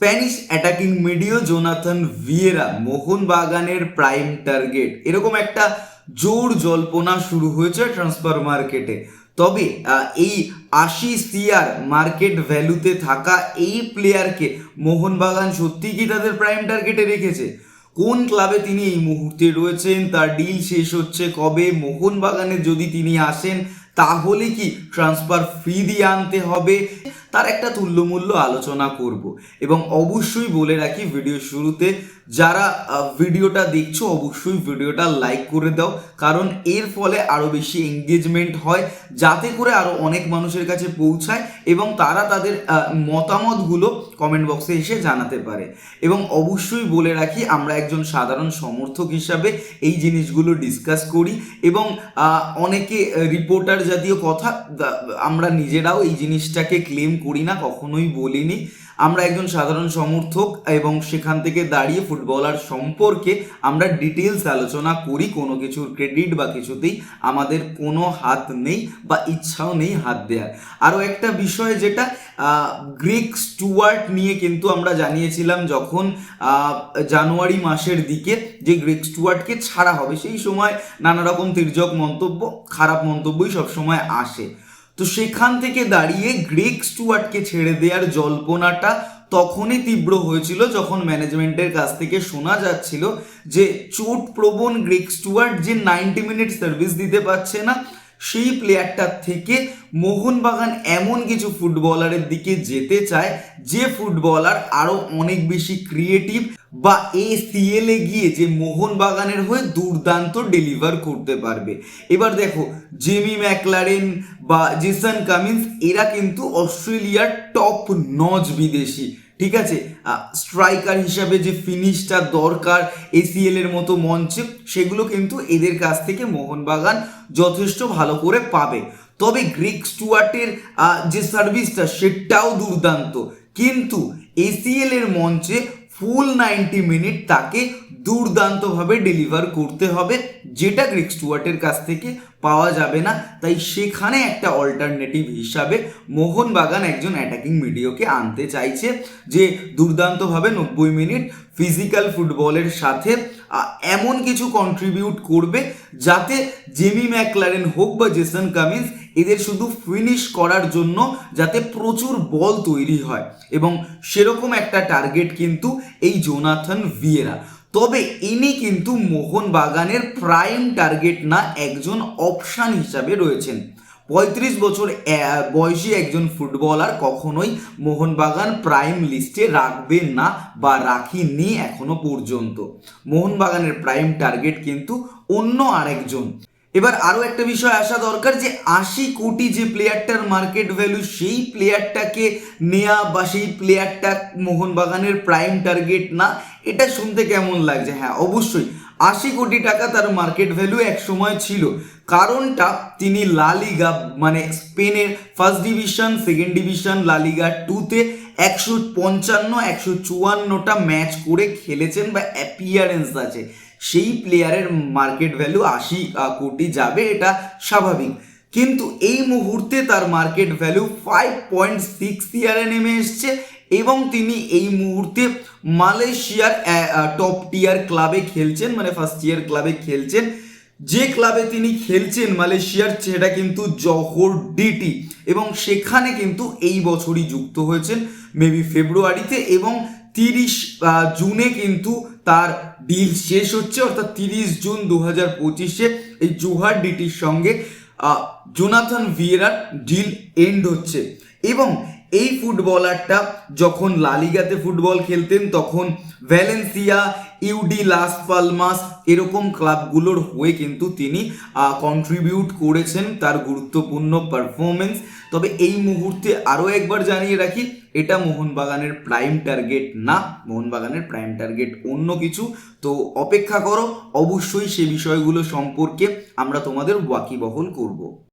Spanish attacking medio Jonathan Vieira মোহনবাগানের prime target. এরকম একটা জোর জল্পনা শুরু হয়েছে ট্রান্সফার মার্কেটে। তবে এই আশি সিআর মার্কেট ভ্যালুতে থাকা এই প্লেয়ারকে মোহনবাগান সত্যি কি তাদের প্রাইম টার্গেটে রেখেছে? কোন ক্লাবে তিনি এই মুহূর্তে রয়েছেন? তার ডিল শেষ হচ্ছে কবে? মোহনবাগানে যদি তিনি আসেন, তাহলে কি ট্রান্সফার ফি দিয়ে আনতে হবে? তার একটা তুল্যমূল্য আলোচনা করব। এবং অবশ্যই বলে রাখি ভিডিও শুরুতে যারা ভিডিওটা দেখছ, অবশ্যই ভিডিওটা লাইক করে দাও। কারণ এর ফলে আরও বেশি এঙ্গেজমেন্ট হয়, যাতে করে আরও অনেক মানুষের কাছে পৌঁছায় এবং তারা তাদের মতামতগুলো কমেন্ট বক্সে এসে জানাতে পারে। এবং অবশ্যই বলে রাখি, আমরা একজন সাধারণ সমর্থক হিসাবে এই জিনিসগুলো ডিসকাস করি এবং অনেকে রিপোর্টার জাতীয় কথা আমরা নিজেরাও এই জিনিসটাকে ক্লেম করি না, কখনোই বলিনি। আমরা একজন সাধারণ সমর্থক এবং সেখান থেকে দাঁড়িয়ে ফুটবলার সম্পর্কে আমরা ডিটেলস আলোচনা করি, কোনো কিছুর ক্রেডিট বা কিছুতেই আমাদের কোনো হাত নেই বা ইচ্ছাও নেই হাত দেওয়ার আরও একটা বিষয় যেটা গ্রিক স্টুয়ার্ট নিয়ে কিন্তু আমরা জানিয়েছিলাম যখন জানুয়ারি মাসের দিকে যে গ্রিক স্টুয়ার্টকে ছাড়া হবে, সেই সময় নানা রকম তির্যক মন্তব্য, খারাপ মন্তব্যই সবসময় আসে। তো সেখান থেকে দাঁড়িয়ে গ্রেক স্টুয়ার্টকে ছেড়ে দেওয়ার জল্পনাটা তখনই তীব্র হয়েছিল যখন ম্যানেজমেন্টের কাছ থেকে শোনা যাচ্ছিল যে চোট প্রবণ গ্রেক স্টুয়ার্ট যে নাইনটি মিনিট সার্ভিস দিতে পারছে না। সেই প্লেয়ারটার থেকে মোহনবাগান এমন কিছু ফুটবলারের দিকে যেতে চায়, যে ফুটবলার আরও অনেক বেশি ক্রিয়েটিভ বা এ সিএলে গিয়ে যে মোহনবাগানের হয়ে দুর্দান্ত ডেলিভার করতে পারবে। এবার দেখো জেমি ম্যাকলারেন বা জেসন কামিন্স এরা কিন্তু অস্ট্রেলিয়ার টপ নজ বিদেশি। ঠিক আছে? স্ট্রাইকার হিসাবে যে ফিনিশটা দরকার এসিএল এর মতো মঞ্চে, সেগুলো কিন্তু এদের কাছ থেকে মোহনবাগান যথেষ্ট ভালো করে পাবে। তবে গ্রিক স্টুয়ার্টের যে সার্ভিসটা সেটাও দুর্দান্ত। কিন্তু এসিএল এর মঞ্চে ফুল নাইনটি মিনিট তাকে দুর্দান্তভাবে ডেলিভার করতে হবে, যেটা গ্রিক স্টুয়ার্টের কাছ থেকে পাওয়া যাবে না। তাই সেখানে একটা অল্টারনেটিভ হিসাবে মোহনবাগান একজন অ্যাটাকিং মিডিওকে আনতে চাইছে, যে দুর্দান্তভাবে নব্বই মিনিট ফিজিক্যাল ফুটবলের সাথে এমন কিছু কন্ট্রিবিউট করবে যাতে জেমি ম্যাকলারেন হোক বা জেসন কামিন্স এদের শুধু ফিনিশ করার জন্য যাতে প্রচুর বল তৈরি হয়। এবং সেরকম একটা টার্গেট কিন্তু এই জোনাথন ভিয়েরা তবে ইনি কিন্তু মোহনবাগানের প্রাইম টার্গেট না, একজন অপশান হিসাবে রয়েছেন। পঁয়ত্রিশ বছর বয়সী একজন ফুটবলার কখনোই মোহনবাগান প্রাইম লিস্টে রাখবেন না বা রাখিনি এখনও পর্যন্ত। মোহনবাগানের প্রাইম টার্গেট কিন্তু অন্য আরেকজন। এবার আরও একটা বিষয় আসা দরকার যে আশি কোটি যে প্লেয়ারটার মার্কেট ভ্যালু সেই প্লেয়ারটাকে নেওয়া বা সেই প্লেয়ারটা মোহনবাগানের প্রাইম টার্গেট না, এটা শুনতে কেমন লাগছে? হ্যাঁ অবশ্যই। আশি কোটি টাকা তার মার্কেট ভ্যালু এক সময় ছিল। কারণটা তিনি লা লিগা মানে স্পেনের ফার্স্ট ডিভিশন সেকেন্ড ডিভিশন লা লিগা টুতে একশো পঞ্চান্ন, একশো চুয়ান্নটা ম্যাচ করে খেলেছেন বা অ্যাপিয়ারেন্স আছে। সেই প্লেয়ারের মার্কেট ভ্যালু আশি কোটি যাবে, এটা স্বাভাবিক। কিন্তু এই মুহূর্তে তার market value five point six ইয়ারে নেমে এসছে এবং তিনি এই মুহূর্তে মালয়েশিয়ার টপ টিয়ার ক্লাবে খেলছেন মানে ফার্স্ট ইয়ার ক্লাবে খেলছেন। যে ক্লাবে তিনি খেলছেন মালয়েশিয়ার, সেটা কিন্তু জহর ডিটি। এবং সেখানে কিন্তু এই বছরই যুক্ত হয়েছেন মেবি ফেব্রুয়ারিতে এবং তিরিশ জুনে কিন্তু তার ডিল শেষ হচ্ছে, অর্থাৎ তিরিশ জুন দু হাজার পঁচিশে এই জোহার ডিটির সঙ্গে জোনাথন ভিয়েরার ডিল এন্ড হচ্ছে। এবং এই ফুটবলারটা যখন লালিগাতে ফুটবল খেলতেন, তখন ভ্যালেন্সিয়া, ইউডি, লাস পালমাস এরকম ক্লাবগুলোর হয়ে কিন্তু তিনি কন্ট্রিবিউট করেছেন তার গুরুত্বপূর্ণ পারফরমেন্স তবে এই মুহূর্তে আরও একবার জানিয়ে রাখি, এটা মোহনবাগানের প্রাইম টার্গেট না, মোহনবাগানের প্রাইম টার্গেট অন্য কিছু। তো অপেক্ষা করো, অবশ্যই সে বিষয়গুলো সম্পর্কে আমরা তোমাদের ওয়াকিবহল করব।